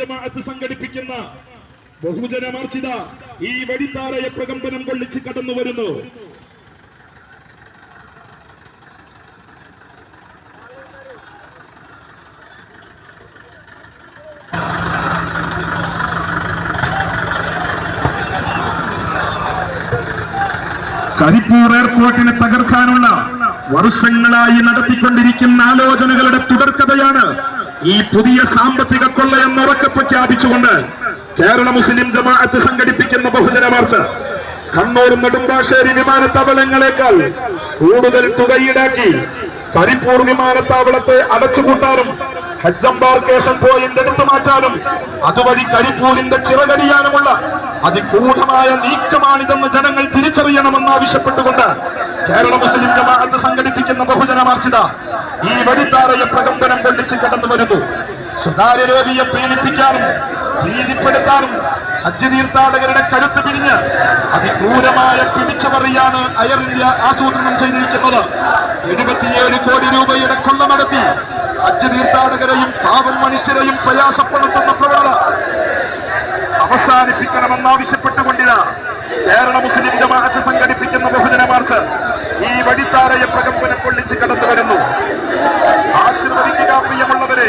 ജമാഅത്ത് സംഘടിപ്പിക്കുന്ന ബഹുജന മാർച്ചിത ഈ വഴിത്താറയെ പ്രകമ്പനം കൊള്ളിച്ച് കടന്നു വരുന്നു. കരിപ്പൂർ എയർപോർട്ടിനെ തകർക്കാനുള്ള വർഷങ്ങളായി നടത്തിക്കൊണ്ടിരിക്കുന്ന ആലോചനകളുടെ തുടർക്കഥയാണ് ഈ പുതിയ സാമ്പത്തിക കൊള്ള എന്ന് ഉറക്കെ പ്രഖ്യാപിച്ചുകൊണ്ട് കേരള മുസ്ലിം ജമാഅത്ത് സംഘടിപ്പിക്കുന്ന ബഹുജന മാർച്ച്. കണ്ണൂർ നെടുമ്പാശ്ശേരി വിമാനത്താവളങ്ങളെക്കാൾ കൂടുതൽ തുക ഈടാക്കി കരിപ്പൂർ വിമാനത്താവളത്തെ അടച്ചുപൂട്ടാനും ഹജ്ജ് എംബാർക്കേഷൻ പോയിന്റ് എടുത്തു മാറ്റാനും അതുവഴി കരിപ്പൂരിന്റെ ചിറകരിയാനുമുള്ള അതിഗൂഢമായ നീക്കമാണിതെന്ന് ജനങ്ങൾ തിരിച്ചറിയണമെന്ന് ആവശ്യപ്പെട്ടുകൊണ്ട് കേരള മുസ്ലിം ജമാഅത്ത് സംഘടിപ്പിക്കുന്ന ബഹുജന മാർച്ചിത ഈ വഴിത്താറയെ പ്രകമ്പനം കൊണ്ടിച്ച് കടന്നു വരുന്നു. സ്വകാര്യ രോഗിയെ പീഡിപ്പിക്കാനും ഭീതിപ്പെടുത്താനും ഹജ്ജ് തീർത്ഥാടകരുടെ കഴുത്ത് പിരിഞ്ഞ് അതിക്രൂരമായ പിടിച്ചവറിയാണ് അയർ ഇന്ത്യ ആസൂത്രണം ചെയ്തിരിക്കുന്നത്. എഴുപത്തിയേഴ് കോടി രൂപയുടെ കൊള്ള ഹജ്ജ് തീർത്ഥാടകരെയും പാവൻ മനുഷ്യരെയും പ്രയാസപ്പെടുത്തുന്ന പ്രവണത അവസാനിപ്പിക്കണമെന്നാവശ്യപ്പെട്ടുകൊണ്ടിന് കേരള മുസ്ലിം ജമാഅത്ത് സംഘടിപ്പിക്കുന്ന ബഹുജന മാർച്ച് ഈ വഴിത്താരയെ പ്രകമ്പനം കൊള്ളിച്ച് കടന്നു വരുന്നു ആശീർവദിക്കുക പ്രിയമുള്ളവരെ.